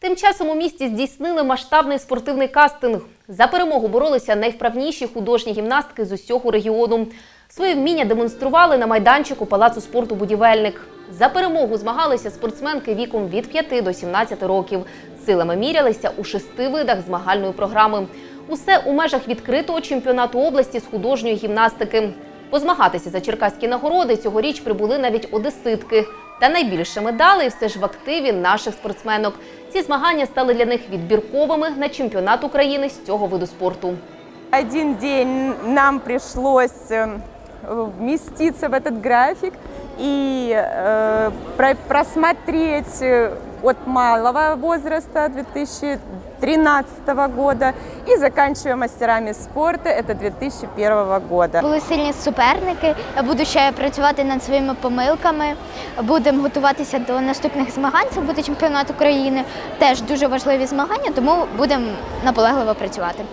Тим часом у місті здійснили масштабний спортивний кастинг. За перемогу боролися найвправніші художні гімнастки з усього регіону. Свої вміння демонстрували на майданчику Палацу спорту Будівельник. За перемогу змагалися спортсменки віком від 5 до 17 років. Силами мірялися у шести видах змагальної програми. Усе у межах відкритого чемпіонату області з художньої гімнастики. Позмагатися за черкаські нагороди цьогоріч прибули навіть одеситки. Та найбільше медалей все ж в активі наших спортсменок. Ці змагання стали для них відбірковими на чемпіонат України з цього виду спорту. Один день нам пришлось э, вместиться в этот график и э, про- просмотреть э, от малого возраста 2013 года и заканчивая мастерами спорта, это 2001 года. Були сильні суперники. Я буду ще працювати над своїми помилками. Будемо готуватися до наступних змагань. Це буде чемпіонат України. Теж дуже важливі змагання, тому будемо наполегливо працювати.